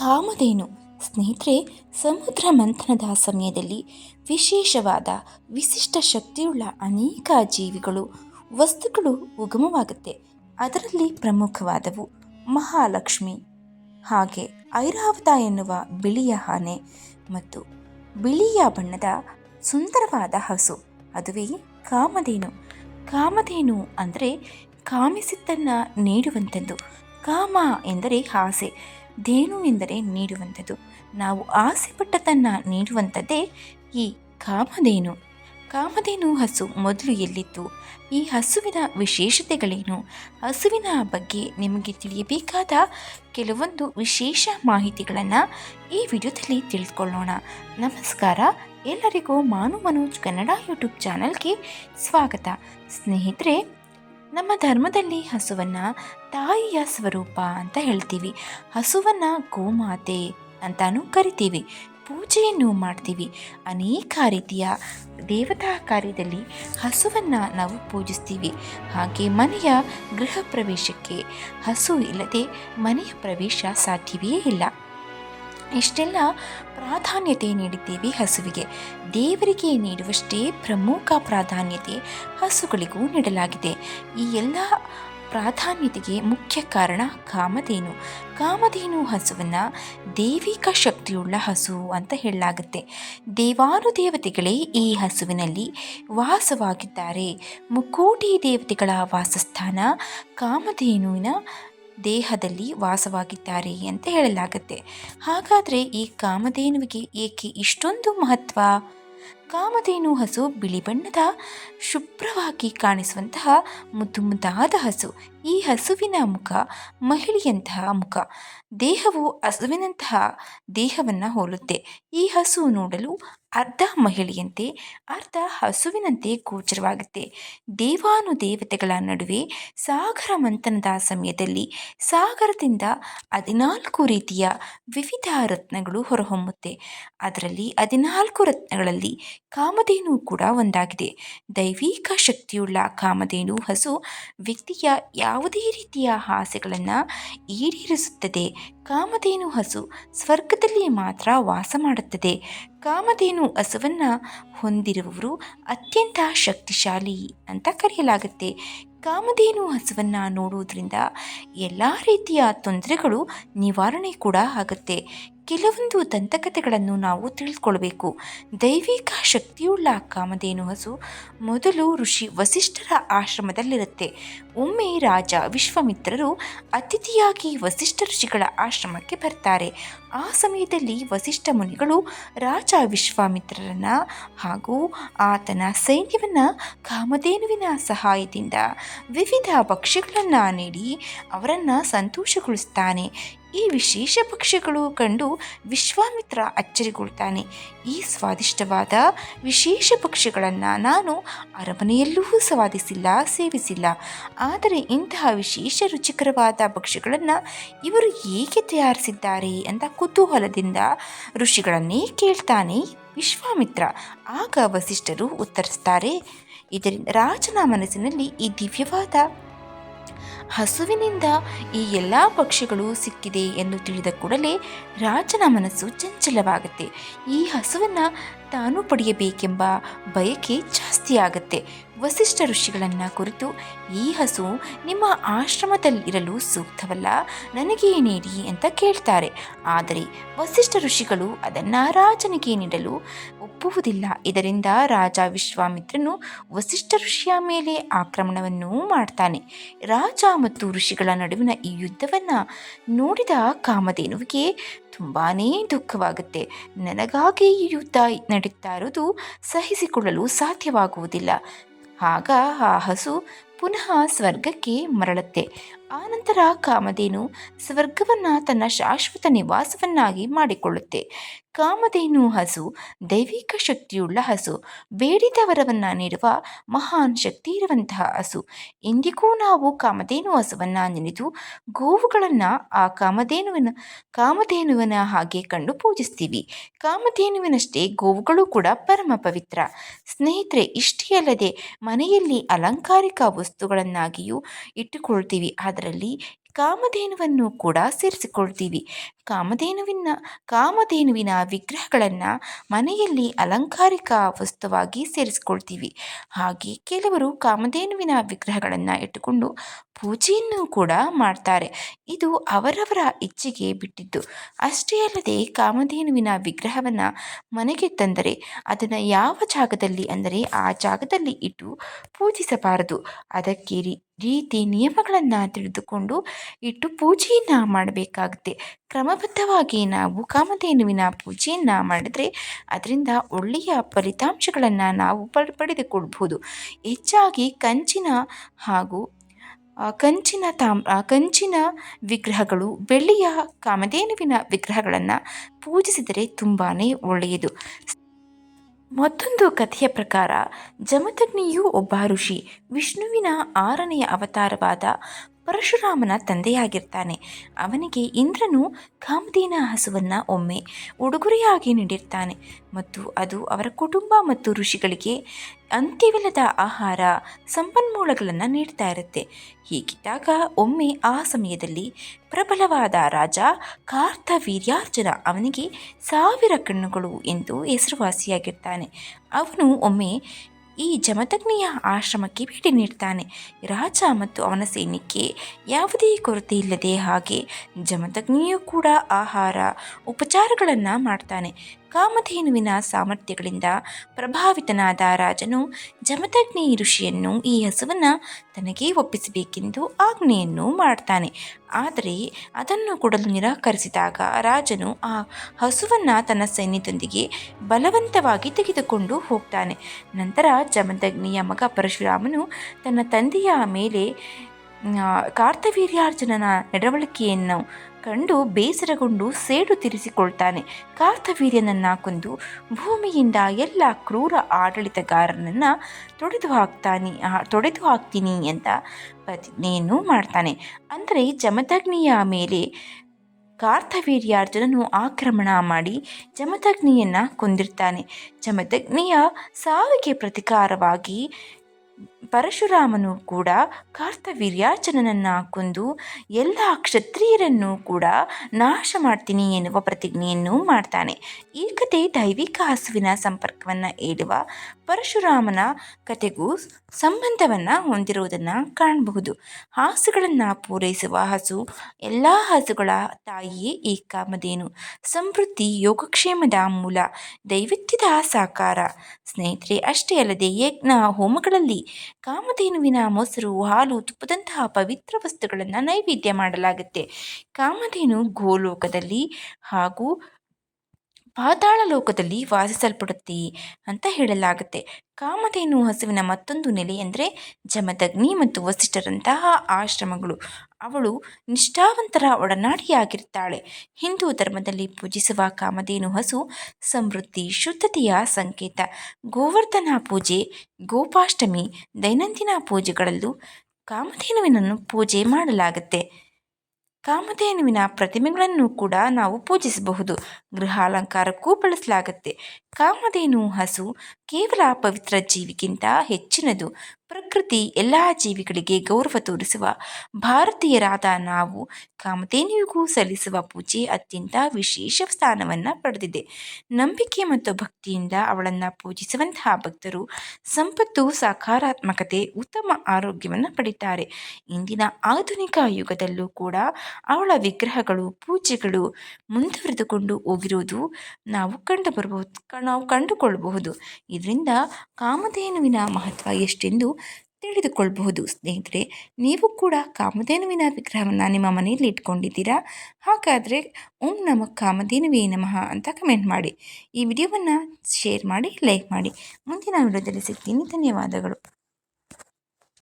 ಕಾಮಧೇನು. ಸ್ನೇಹಿತರೆ, ಸಮುದ್ರ ಮಂಥನದ ಸಮಯದಲ್ಲಿ ವಿಶೇಷವಾದ ವಿಶಿಷ್ಟ ಶಕ್ತಿಯುಳ್ಳ ಅನೇಕ ಜೀವಿಗಳು, ವಸ್ತುಗಳು ಉಗಮವಾಗುತ್ತೆ. ಅದರಲ್ಲಿ ಪ್ರಮುಖವಾದವು ಮಹಾಲಕ್ಷ್ಮಿ. ಹಾಗೆ ಐರಾವತ ಎನ್ನುವ ಬಿಳಿಯ ಆನೆ ಮತ್ತು ಬಿಳಿಯ ಬಣ್ಣದ ಸುಂದರವಾದ ಹಸು, ಅದುವೇ ಕಾಮಧೇನು. ಕಾಮಧೇನು ಅಂದರೆ ಕಾಮಿಸಿದ್ದನ್ನು ನೀಡುವಂಥದ್ದು. ಕಾಮ ಎಂದರೆ ಆಸೆ. ಧೇನು ಎಂದರೆ ನೀಡುವಂಥದ್ದು. ನಾವು ಆಸೆಪಟ್ಟದನ್ನು ನೀಡುವಂಥದ್ದೇ ಈ ಕಾಮಧೇನು. ಕಾಮಧೇನು ಹಸು ಮೊದಲು ಎಲ್ಲಿತ್ತು? ಈ ಹಸುವಿನ ವಿಶೇಷತೆಗಳೇನು? ಹಸುವಿನ ಬಗ್ಗೆ ನಿಮಗೆ ತಿಳಿಯಬೇಕಾದ ಕೆಲವೊಂದು ವಿಶೇಷ ಮಾಹಿತಿಗಳನ್ನು ಈ ವಿಡಿಯೋದಲ್ಲಿ ತಿಳಿದುಕೊಳ್ಳೋಣ ನಮಸ್ಕಾರ. ಎಲ್ಲರಿಗೂ ಮಾನು ಮನೋಜ್ ಕನ್ನಡ ಯೂಟ್ಯೂಬ್ ಚಾನಲ್ಗೆ ಸ್ವಾಗತ. ಸ್ನೇಹಿತರೆ ನಮ್ಮ ಧರ್ಮದಲ್ಲಿ ಹಸುವನ್ನು ತಾಯಿಯ ಸ್ವರೂಪ ಅಂತ ಹೇಳ್ತೀವಿ. ಹಸುವನ್ನು ಗೋಮಾತೆ ಅಂತಾನೂ ಕರಿತೀವಿ. ಪೂಜೆಯನ್ನು ಮಾಡ್ತೀವಿ. ಅನೇಕ ರೀತಿಯ ದೇವತಾ ಕಾರ್ಯದಲ್ಲಿ ಹಸುವನ್ನು ನಾವು ಪೂಜಿಸ್ತೀವಿ. ಹಾಗೆ ಮನೆಯ ಗೃಹ ಪ್ರವೇಶಕ್ಕೆ ಹಸು ಇಲ್ಲದೆ ಮನೆಯ ಪ್ರವೇಶ ಸಾಧ್ಯವೇ ಇಲ್ಲ. ಇಷ್ಟೆಲ್ಲ ಪ್ರಾಧಾನ್ಯತೆ ನೀಡಿದ್ದೇವೆ ಹಸುವಿಗೆ. ದೇವರಿಗೆ ನೀಡುವಷ್ಟೇ ಪ್ರಮುಖ ಪ್ರಾಧಾನ್ಯತೆ ಹಸುಗಳಿಗೂ ನೀಡಲಾಗಿದೆ. ಈ ಎಲ್ಲ ಪ್ರಾಧಾನ್ಯತೆಗೆ ಮುಖ್ಯ ಕಾರಣ ಕಾಮಧೇನು. ಕಾಮಧೇನು ಹಸುವನ್ನು ದೈವಿಕ ಶಕ್ತಿಯುಳ್ಳ ಹಸು ಅಂತ ಹೇಳಲಾಗುತ್ತೆ. ದೇವಾನುದೇವತೆಗಳೇ ಈ ಹಸುವಿನಲ್ಲಿ ವಾಸವಾಗಿದ್ದಾರೆ. ಮುಕ್ಕೋಟಿ ದೇವತೆಗಳ ವಾಸಸ್ಥಾನ ಕಾಮಧೇನುವಿನ ದೇಹದಲ್ಲಿ ವಾಸವಾಗಿದ್ದಾರೆ ಅಂತ ಹೇಳಲಾಗುತ್ತೆ. ಹಾಗಾದರೆ ಈ ಕಾಮಧೇನುವಿಗೆ ಏಕೆ ಇಷ್ಟೊಂದು ಮಹತ್ವ? ಕಾಮಧೇನು ಹಸು ಬಿಳಿ ಬಣ್ಣದ, ಶುಭ್ರವಾಗಿ ಕಾಣಿಸುವಂತಹ ಮುದ್ದು ಮುದ್ದಾದ ಹಸು. ಈ ಹಸುವಿನ ಮುಖ ಮಹಿಳೆಯಂತಹ ಮುಖ. ದೇಹವು ಹಸುವಿನಂತಹ ದೇಹವನ್ನು ಹೋಲುತ್ತೆ. ಈ ಹಸು ನೋಡಲು ಅರ್ಧ ಮಹಿಳೆಯಂತೆ, ಅರ್ಧ ಹಸುವಿನಂತೆ ಗೋಚರವಾಗುತ್ತೆ. ದೇವಾನು ದೇವತೆಗಳ ನಡುವೆ ಸಾಗರ ಮಂಥನದ ಸಮಯದಲ್ಲಿ ಸಾಗರದಿಂದ ಹದಿನಾಲ್ಕು ರೀತಿಯ ವಿವಿಧ ರತ್ನಗಳು ಹೊರಹೊಮ್ಮುತ್ತೆ. ಅದರಲ್ಲಿ ಹದಿನಾಲ್ಕು ರತ್ನಗಳಲ್ಲಿ ಕಾಮಧೇನು ಕೂಡ ಒಂದಾಗಿದೆ. ದೈವಿಕ ಶಕ್ತಿಯುಳ್ಳ ಕಾಮಧೇನು ಹಸು ವ್ಯಕ್ತಿಯ ಯಾವುದೇ ರೀತಿಯ ಆಸೆಗಳನ್ನು ಈಡೇರಿಸುತ್ತದೆ. ಕಾಮಧೇನು ಹಸು ಸ್ವರ್ಗದಲ್ಲಿ ಮಾತ್ರ ವಾಸ ಮಾಡುತ್ತದೆ. ಕಾಮಧೇನು ಹಸುವನ್ನು ಹೊಂದಿರುವವರು ಅತ್ಯಂತ ಶಕ್ತಿಶಾಲಿ ಅಂತ ಕರೆಯಲಾಗುತ್ತೆ. ಕಾಮಧೇನು ಹಸುವನ್ನು ನೋಡುವುದರಿಂದ ಎಲ್ಲ ರೀತಿಯ ತೊಂದರೆಗಳು ನಿವಾರಣೆ ಕೂಡ ಆಗುತ್ತೆ. ಕೆಲವೊಂದು ದಂತಕಥೆಗಳನ್ನು ನಾವು ತಿಳಿದುಕೊಳ್ಬೇಕು ದೈವಿಕ ಶಕ್ತಿಯುಳ್ಳ ಕಾಮಧೇನು ಹಸು ಮೊದಲು ಋಷಿ ವಸಿಷ್ಠರ ಆಶ್ರಮದಲ್ಲಿರುತ್ತೆ. ಒಮ್ಮೆ ರಾಜ ವಿಶ್ವಮಿತ್ರರು ಅತಿಥಿಯಾಗಿ ವಸಿಷ್ಠ ಋಷಿಗಳ ಆಶ್ರಮಕ್ಕೆ ಬರ್ತಾರೆ. ಆ ಸಮಯದಲ್ಲಿ ವಸಿಷ್ಠ ಮುನಿಗಳು ರಾಜ ವಿಶ್ವಾಮಿತ್ರರನ್ನ ಹಾಗೂ ಆತನ ಸೈನ್ಯವನ್ನು ಕಾಮಧೇನುವಿನ ಸಹಾಯದಿಂದ ವಿವಿಧ ಭಕ್ಷ್ಯಗಳನ್ನು ನೀಡಿ ಅವರನ್ನು ಸಂತೋಷಗೊಳಿಸ್ತಾನೆ. ಈ ವಿಶೇಷ ಪಕ್ಷಿಗಳು ಕಂಡು ವಿಶ್ವಾಮಿತ್ರ ಅಚ್ಚರಿಗೊಳ್ತಾನೆ. ಈ ಸ್ವಾದಿಷ್ಟವಾದ ವಿಶೇಷ ಪಕ್ಷಿಗಳನ್ನು ನಾನು ಅರಮನೆಯಲ್ಲೂ ಸ್ವಾದಿಸಿಲ್ಲ, ಸೇವಿಸಿಲ್ಲ. ಆದರೆ ಇಂತಹ ವಿಶೇಷ ರುಚಿಕರವಾದ ಭಕ್ಷ್ಯಗಳನ್ನು ಇವರು ಹೇಗೆ ತಯಾರಿಸಿದ್ದಾರೆ ಅಂತ ಕುತೂಹಲದಿಂದ ಋಷಿಗಳನ್ನೇ ಕೇಳ್ತಾನೆ ವಿಶ್ವಾಮಿತ್ರ. ಆಗ ವಸಿಷ್ಠರು ಉತ್ತರಿಸ್ತಾರೆ, ಇದರಿಂದ ರಾಜನ ಮನಸ್ಸಿನಲ್ಲಿ ಈ ದಿವ್ಯವಾದ ಹಸುವಿನಿಂದ ಈ ಎಲ್ಲ ಪಕ್ಷಿಗಳು ಸಿಕ್ಕಿದೆ ಎಂದು ತಿಳಿದ ಕೂಡಲೇ ರಾಜನ ಮನಸ್ಸು ಚಂಚಲವಾಗುತ್ತೆ. ಈ ಹಸುವನ್ನು ತಾನು ಪಡೆಯಬೇಕೆಂಬ ಬಯಕೆ ಜಾಸ್ತಿ ಆಗುತ್ತೆ ವಸಿಷ್ಠ ಋಷಿಗಳನ್ನು ಕುರಿತು ಈ ಹಸು ನಿಮ್ಮ ಆಶ್ರಮದಲ್ಲಿರಲು ಸೂಕ್ತವಲ್ಲ? ನನಗೆ ನೀಡಿ ಅಂತ ಕೇಳ್ತಾರೆ. ಆದರೆ ವಸಿಷ್ಠ ಋಷಿಗಳು ಅದನ್ನು ರಾಜನಿಗೆ ನೀಡಲು ಒಪ್ಪುವುದಿಲ್ಲ. ಇದರಿಂದ ರಾಜ ವಿಶ್ವಾಮಿತ್ರನು ವಸಿಷ್ಠ ಋಷಿಯ ಮೇಲೆ ಆಕ್ರಮಣವನ್ನು ಮಾಡ್ತಾನೆ. ರಾಜ ಮತ್ತು ಋಷಿಗಳ ನಡುವಿನ ಈ ಯುದ್ಧವನ್ನು ನೋಡಿದ ಕಾಮಧೇನುವಿಗೆ ತುಂಬಾ ದುಃಖವಾಗುತ್ತೆ. ನನಗಾಗಿ ಈ ಯುದ್ಧ ನಡೀತಾ ಇರೋದು ಸಹಿಸಿಕೊಳ್ಳಲು ಸಾಧ್ಯವಾಗುವುದಿಲ್ಲ. ಆಗ ಆ ಹಸು ಪುನಃ ಸ್ವರ್ಗಕ್ಕೆ ಮರಳುತ್ತೆ. ಆನಂತರ ಕಾಮಧೇನು ಸ್ವರ್ಗವನ್ನು ತನ್ನ ಶಾಶ್ವತ ನಿವಾಸವನ್ನಾಗಿ ಮಾಡಿಕೊಳ್ಳುತ್ತೆ. ಕಾಮಧೇನು ಹಸು, ದೈವಿಕ ಶಕ್ತಿಯುಳ್ಳ ಹಸು ಬೇಡಿದ ನೀಡುವ ಮಹಾನ್ ಶಕ್ತಿ ಇರುವಂತಹ ಹಸು. ಇಂದಿಗೂ ನಾವು ಕಾಮಧೇನು ಹಸುವನ್ನು ನೆನೆದು ಗೋವುಗಳನ್ನು ಆ ಕಾಮಧೇನುವಿನ ಕಾಮಧೇನುವಿನ ಹಾಗೆ ಕಂಡು ಪೂಜಿಸ್ತೀವಿ. ಕಾಮಧೇನುವಿನಷ್ಟೇ ಗೋವುಗಳು ಕೂಡ ಪರಮ ಪವಿತ್ರ. ಸ್ನೇಹಿತರೆ, ಇಷ್ಟೇ ಅಲ್ಲದೆ ಮನೆಯಲ್ಲಿ ಅಲಂಕಾರಿಕ ವಸ್ತುಗಳನ್ನಾಗಿಯೂ ಇಟ್ಟುಕೊಳ್ತೀವಿ. ಅದರಲ್ಲಿ ಕಾಮಧೇನುವನ್ನು ಕೂಡ ಸೇರಿಸಿಕೊಳ್ತೀವಿ. ಕಾಮಧೇನುವಿನ ಕಾಮಧೇನುವಿನ ವಿಗ್ರಹಗಳನ್ನು ಮನೆಯಲ್ಲಿ ಅಲಂಕಾರಿಕ ವಸ್ತುವಾಗಿ ಸೇರಿಸಿಕೊಳ್ತೀವಿ. ಹಾಗೆ ಕೆಲವರು ಕಾಮಧೇನುವಿನ ವಿಗ್ರಹಗಳನ್ನು ಇಟ್ಟುಕೊಂಡು ಪೂಜೆಯನ್ನು ಕೂಡ ಮಾಡ್ತಾರೆ. ಇದು ಅವರವರ ಇಚ್ಛೆಗೆ ಬಿಟ್ಟಿದ್ದು. ಅಷ್ಟೇ ಅಲ್ಲದೆ ಕಾಮಧೇನುವಿನ ವಿಗ್ರಹವನ್ನು ಮನೆಗೆ ತಂದರೆ ಅದನ್ನು ಯಾವ ಜಾಗದಲ್ಲಿ ಅಂದರೆ ಆ ಜಾಗದಲ್ಲಿ ಇಟ್ಟು ಪೂಜಿಸಬಾರದು. ಅದಕ್ಕೆ ರೀತಿ ನಿಯಮಗಳನ್ನು ತಿಳಿದುಕೊಂಡು ಇಟ್ಟು ಪೂಜೆಯನ್ನು ಮಾಡಬೇಕಾಗುತ್ತೆ. ಕ್ರಮಬದ್ಧವಾಗಿ ನಾವು ಕಾಮಧೇನುವಿನ ಪೂಜೆಯನ್ನು ಮಾಡಿದರೆ ಅದರಿಂದ ಒಳ್ಳೆಯ ಫಲಿತಾಂಶಗಳನ್ನು ನಾವು ಪಡ್, ಪಡೆದುಕೊಳ್ಬಹುದು. ಹೆಚ್ಚಾಗಿ ಕಂಚಿನ ಹಾಗೂ ಕಂಚಿನ ತಾಮ್ ಕಂಚಿನ ವಿಗ್ರಹಗಳು ಬೆಳ್ಳಿಯ ಕಾಮಧೇನುವಿನ ವಿಗ್ರಹಗಳನ್ನು ಪೂಜಿಸಿದರೆ ತುಂಬಾ ಒಳ್ಳೆಯದು. ಮತ್ತೊಂದು ಕಥೆಯ ಪ್ರಕಾರ ಜಮದಗ್ನಿಯು ಒಬ್ಬ ಋಷಿ ವಿಷ್ಣುವಿನ ಆರನೆಯ ಅವತಾರವಾದ ಪರಶುರಾಮನ ತಂದೆಯಾಗಿರ್ತಾನೆ. ಅವನಿಗೆ ಇಂದ್ರನು ಕಾಮಧೇನ ಹಸುವನ್ನು ಒಮ್ಮೆ ಉಡುಗೊರೆಯಾಗಿ ನೀಡಿರ್ತಾನೆ ಮತ್ತು ಅದು ಅವರ ಕುಟುಂಬ ಮತ್ತು ಋಷಿಗಳಿಗೆ ಅಂತ್ಯವಿಲ್ಲದ ಆಹಾರ, ಸಂಪನ್ಮೂಲಗಳನ್ನು ನೀಡ್ತಾ ಇರುತ್ತೆ. ಹೀಗಿದ್ದಾಗ ಒಮ್ಮೆ ಆ ಸಮಯದಲ್ಲಿ ಪ್ರಬಲವಾದ ರಾಜ ಕಾರ್ತವೀರ್ಯಾರ್ಜುನ ಅವನಿಗೆ ಸಾವಿರ ಕಣ್ಣುಗಳು ಎಂದು ಹೆಸರುವಾಸಿಯಾಗಿರ್ತಾನೆ. ಅವನು ಒಮ್ಮೆ ಈ ಜಮದಗ್ನಿಯ ಆಶ್ರಮಕ್ಕೆ ಭೇಟಿ ನೀಡ್ತಾನೆ. ರಾಜ ಮತ್ತು ಅವನ ಸೈನ್ಯಕ್ಕೆ ಯಾವುದೇ ಕೊರತೆ ಇಲ್ಲದೆ ಹಾಗೆ ಜಮದಗ್ನಿಯೂ ಕೂಡ ಆಹಾರ ಉಪಚಾರಗಳನ್ನು ಮಾಡ್ತಾನೆ. ಕಾಮಧೇನುವಿನ ಸಾಮರ್ಥ್ಯಗಳಿಂದ ಪ್ರಭಾವಿತನಾದ ರಾಜನು ಜಮದಗ್ನಿ ಋಷಿಯನ್ನು ಈ ಹಸುವನ್ನು ತನಗೆ ಒಪ್ಪಿಸಬೇಕೆಂದು ಆಜ್ಞೆಯನ್ನು ಮಾಡ್ತಾನೆ. ಆದರೆ ಅದನ್ನು ಕೊಡಲು ನಿರಾಕರಿಸಿದಾಗ ರಾಜನು ಆ ಹಸುವನ್ನು ತನ್ನ ಸೈನ್ಯದೊಂದಿಗೆ ಬಲವಂತವಾಗಿ ತೆಗೆದುಕೊಂಡು ಹೋಗ್ತಾನೆ. ನಂತರ ಜಮದಗ್ನಿಯ ಮಗ ಪರಶುರಾಮನು ತನ್ನ ತಂದೆಯ ಮೇಲೆ ಕಾರ್ತವೀರ್ಯಾರ್ಜುನನ ನಡವಳಿಕೆಯನ್ನು ಕಂಡು ಬೇಸರಗೊಂಡು ಸೇಡು ತೀರಿಸಿಕೊಳ್ತಾನೆ. ಕಾರ್ತವೀರ್ಯನನ್ನು ಕೊಂದು ಭೂಮಿಯಿಂದ ಎಲ್ಲ ಕ್ರೂರ ಆಡಳಿತಗಾರನನ್ನು ತೊಡೆದು ಹಾಕ್ತಾನೆ ತೊಡೆದು ಹಾಕ್ತೀನಿ ಅಂತ ಪ್ರತಿಜ್ಞೆಯನ್ನು ಮಾಡ್ತಾನೆ. ಅಂದರೆ ಜಮದಗ್ನಿಯ ಮೇಲೆ ಕಾರ್ತವೀರ್ಯಾರ್ಜುನನು ಆಕ್ರಮಣ ಮಾಡಿ ಜಮದಗ್ನಿಯನ್ನು ಕೊಂದಿರ್ತಾನೆ. ಜಮದಗ್ನಿಯ ಸಾವಿಗೆ ಪ್ರತಿಕಾರವಾಗಿ ಪರಶುರಾಮನು ಕೂಡ ಕಾರ್ತವೀರ್ಯಾರ್ಜುನನನ್ನು ಕೊಂದು ಎಲ್ಲ ಕ್ಷತ್ರಿಯರನ್ನು ಕೂಡ ನಾಶ ಮಾಡ್ತೀನಿ ಎನ್ನುವ ಪ್ರತಿಜ್ಞೆಯನ್ನು ಮಾಡ್ತಾನೆ. ಈ ಕತೆ ದೈವಿಕ ಹಸುವಿನ ಸಂಪರ್ಕವನ್ನು ಹೇಳುವ ಪರಶುರಾಮನ ಕತೆಗೂ ಸಂಬಂಧವನ್ನು ಹೊಂದಿರುವುದನ್ನು ಕಾಣಬಹುದು. ಹಾಸುಗಳನ್ನು ಪೂರೈಸುವ ಹಸು ಎಲ್ಲ ಹಸುಗಳ ತಾಯಿಯೇ ಈ ಕಾಮಧೇನು. ಸಮೃದ್ಧಿ ಯೋಗಕ್ಷೇಮದ ಮೂಲ, ದೈವತ್ಯದ ಸಾಕಾರ. ಸ್ನೇಹಿತರೆ, ಅಷ್ಟೇ ಅಲ್ಲದೆ ಯಜ್ಞ, ಹೋಮಗಳಲ್ಲಿ ಕಾಮಧೇನುವಿನ ಮೊಸರು ಹಾಲು ತುಪ್ಪದಂತಹ ಪವಿತ್ರ ವಸ್ತುಗಳನ್ನು ನೈವೇದ್ಯ ಮಾಡಲಾಗುತ್ತೆ. ಕಾಮಧೇನು ಗೋಲೋಕದಲ್ಲಿ ಹಾಗೂ ಪಾತಾಳ ಲೋಕದಲ್ಲಿ ವಾಸಿಸಲ್ಪಡುತ್ತೆ ಅಂತ ಹೇಳಲಾಗುತ್ತೆ. ಕಾಮಧೇನು ಹಸುವಿನ ಮತ್ತೊಂದು ನೆಲೆ ಅಂದರೆ ಜಮದಗ್ನಿ ಮತ್ತು ವಸಿಷ್ಠರಂತಹ ಆಶ್ರಮಗಳು. ಅವಳು ನಿಷ್ಠಾವಂತರ ಒಡನಾಡಿಯಾಗಿರ್ತಾಳೆ. ಹಿಂದೂ ಧರ್ಮದಲ್ಲಿ ಪೂಜಿಸುವ ಕಾಮಧೇನು ಹಸು ಸಮೃದ್ಧಿ, ಶುದ್ಧತೆಯ ಸಂಕೇತ. ಗೋವರ್ಧನ ಪೂಜೆ, ಗೋಪಾಷ್ಟಮಿ, ದೈನಂದಿನ ಪೂಜೆಗಳಲ್ಲೂ ಕಾಮಧೇನುವಿನನ್ನು ಪೂಜೆ ಮಾಡಲಾಗುತ್ತೆ. ಕಾಮಧೇನುವಿನ ಪ್ರತಿಮೆಗಳನ್ನು ಕೂಡ ನಾವು ಪೂಜಿಸಬಹುದು. ಗೃಹಾಲಂಕಾರಕ್ಕೂ ಬಳಸಲಾಗುತ್ತೆ. ಕಾಮಧೇನು ಹಸು ಕೇವಲ ಪವಿತ್ರ ಜೀವಿಗಿಂತ ಹೆಚ್ಚಿನದು. ಪ್ರಕೃತಿ ಎಲ್ಲ ಜೀವಿಗಳಿಗೆ ಗೌರವ ತೋರಿಸುವ ಭಾರತೀಯರಾದ ನಾವು ಕಾಮಧೇನುವಿಗೂ ಸಲ್ಲಿಸುವ ಪೂಜೆ ಅತ್ಯಂತ ವಿಶೇಷ ಸ್ಥಾನವನ್ನು ಪಡೆದಿದೆ. ನಂಬಿಕೆ ಮತ್ತು ಭಕ್ತಿಯಿಂದ ಅವಳನ್ನು ಪೂಜಿಸುವಂತಹ ಭಕ್ತರು ಸಂಪತ್ತು, ಸಕಾರಾತ್ಮಕತೆ, ಉತ್ತಮ ಆರೋಗ್ಯವನ್ನು ಪಡಿತಾರೆ. ಇಂದಿನ ಆಧುನಿಕ ಯುಗದಲ್ಲೂ ಕೂಡ ಅವಳ ವಿಗ್ರಹಗಳು, ಪೂಜೆಗಳು ಮುಂದುವರೆದುಕೊಂಡು ಹೋಗಿರುವುದು ನಾವು ಕಂಡುಬರಬಹುದು ನಾವು ಕಂಡುಕೊಳ್ಳಬಹುದು ಇದರಿಂದ ಕಾಮಧೇನುವಿನ ಮಹತ್ವ ಎಷ್ಟೆಂದು ತಿಳಿದುಕೊಳ್ಳಬಹುದು ಸ್ನೇಹಿತರೆ, ನೀವು ಕೂಡ ಕಾಮಧೇನುವಿನ ವಿಗ್ರಹವನ್ನು ನಿಮ್ಮ ಮನೆಯಲ್ಲಿ ಇಟ್ಕೊಂಡಿದ್ದೀರಾ? ಹಾಗಾದರೆ ಓಂ ನಮ ಕಾಮಧೇನುವೇ ನಮಃ ಅಂತ ಕಮೆಂಟ್ ಮಾಡಿ. ಈ ವಿಡಿಯೋವನ್ನು ಶೇರ್ ಮಾಡಿ, ಲೈಕ್ ಮಾಡಿ. ಮುಂದಿನ ವಿಡಿಯೋದಲ್ಲಿ ಸಿಗ್ತೀನಿ. ಧನ್ಯವಾದಗಳು.